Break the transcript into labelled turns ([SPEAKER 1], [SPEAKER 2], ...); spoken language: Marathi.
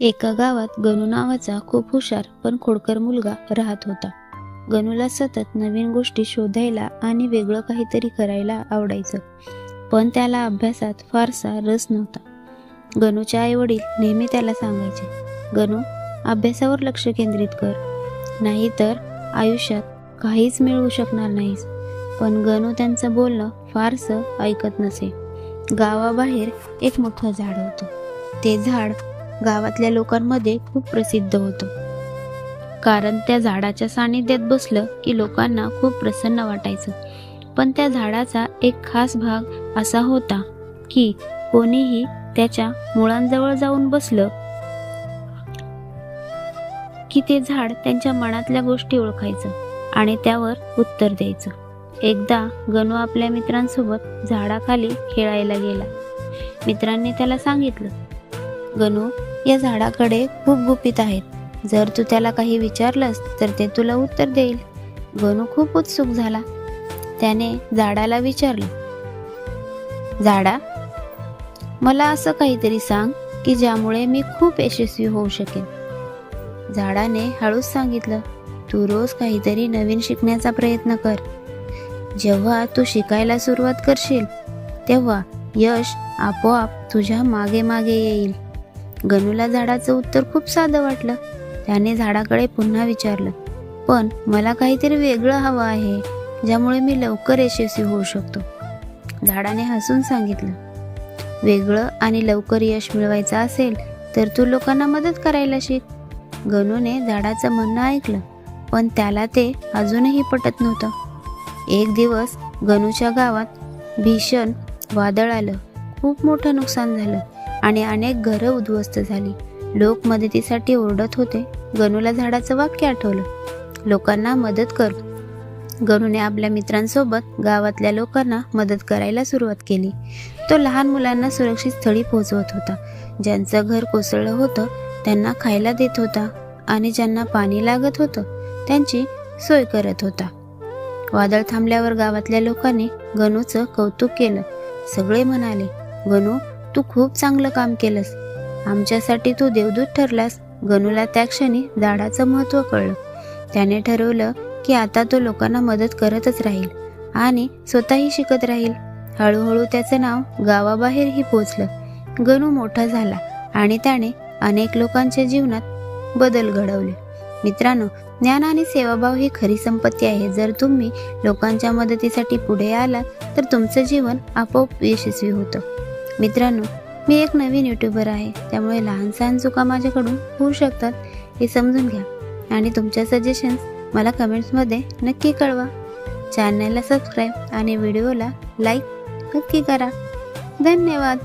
[SPEAKER 1] एका गावात गणू नावाचा खूप हुशार पण खोडकर मुलगा राहत होता. गणूला सतत नवीन गोष्टी शोधायला आणि वेगळं काहीतरी करायला आवडायचं पण त्याला अभ्यासात फारसा रस नव्हता. गणूच्या आई वडील नेहमी त्याला सांगायचे गणू अभ्यासावर लक्ष केंद्रित कर. नाहीतर आयुष्यात काहीच मिळवू शकणार नाहीस. पण गणू त्यांचं बोलणं फारसं ऐकत नसे. गावाबाहेर एक मोठं झाड होतं. ते झाड गावातल्या लोकांमध्ये खूप प्रसिद्ध होतं. कारण त्या झाडाच्या सानिध्यात बसलं की लोकांना खूप प्रसन्न वाटायचं. पण त्या झाडाचा एक खास भाग असा होता की कोणीही त्याच्या मुळांजवळ जाऊन बसलं की ते झाड त्यांच्या मनातल्या गोष्टी ओळखायचं आणि त्यावर उत्तर द्यायचं. एकदा गणू आपल्या मित्रांसोबत झाडाखाली खेळायला गेला. मित्रांनी त्याला सांगितलं गणू या झाडाकडे खूप गुपित आहेत. जर तू त्याला काही विचारलंस तर ते तुला उत्तर देईल. गणू खूप उत्सुक झाला. त्याने झाडाला विचारलं झाडा मला असं काहीतरी सांग की ज्यामुळे मी खूप यशस्वी होऊ शकेन. झाडाने हळूच सांगितलं तू रोज काहीतरी नवीन शिकण्याचा प्रयत्न कर. जेव्हा तू शिकायला सुरुवात करशील तेव्हा यश आपोआप तुझ्या मागे मागे येईल. गणूला झाडाचं उत्तर खूप साधं वाटलं. त्याने झाडाकडे पुन्हा विचारलं पण मला काहीतरी वेगळं हवं आहे ज्यामुळे मी लवकर यशस्वी होऊ शकतो. झाडाने हसून सांगितलं वेगळं आणि लवकर यश मिळवायचं असेल तर तू लोकांना मदत करायला शिक. गणूने झाडाचं म्हणणं ऐकलं पण त्याला ते अजूनही पटत नव्हतं. एक दिवस गणूच्या गावात भीषण वादळ आलं खूप मोठं नुकसान झालं. आणि अनेक घरं उद्ध्वस्त झाली. लोक मदतीसाठी ओरडत होते. गणूला झाडाचं वाक्य आठवलं. लोकांना मदत कर. गणूने आपल्या मित्रांसोबत गावातल्या लोकांना मदत करायला सुरुवात केली. तो लहान मुलांना सुरक्षित स्थळी पोहोचवत होता. ज्यांचं घर कोसळलं होतं त्यांना खायला देत होता आणि ज्यांना पाणी लागत होतं त्यांची सोय करत होता. वादळ थांबल्यावर गावातल्या लोकांनी गणूचं कौतुक केलं. सगळे म्हणाले गणू तू खूप चांगलं काम केलंस. आमच्यासाठी तू देवदूत ठरलास. गणूला त्या क्षणी झाडाचं महत्त्व कळलं. त्याने ठरवलं की आता तो लोकांना मदत करतच राहील आणि स्वतःही शिकत राहील. हळूहळू त्याचं नाव गावाबाहेरही पोचलं. गणू मोठा झाला आणि त्याने अनेक लोकांच्या जीवनात बदल घडवले. मित्रांनो ज्ञान आणि सेवाभाव ही खरी संपत्ती आहे. जर तुम्ही लोकांच्या मदतीसाठी पुढे आलात तर तुमचं जीवन आपोआप यशस्वी होतं. मित्रांनो मी एक नवीन युट्यूबर आहे. त्यामुळे लहान सहान चुका माझ्याकडून होऊ शकतात हे समजून घ्या. आणि तुमच्या सजेशन्स मला कमेंट्समध्ये नक्की कळवा. चॅनलला सबस्क्राईब आणि व्हिडिओला लाईक नक्की करा. धन्यवाद!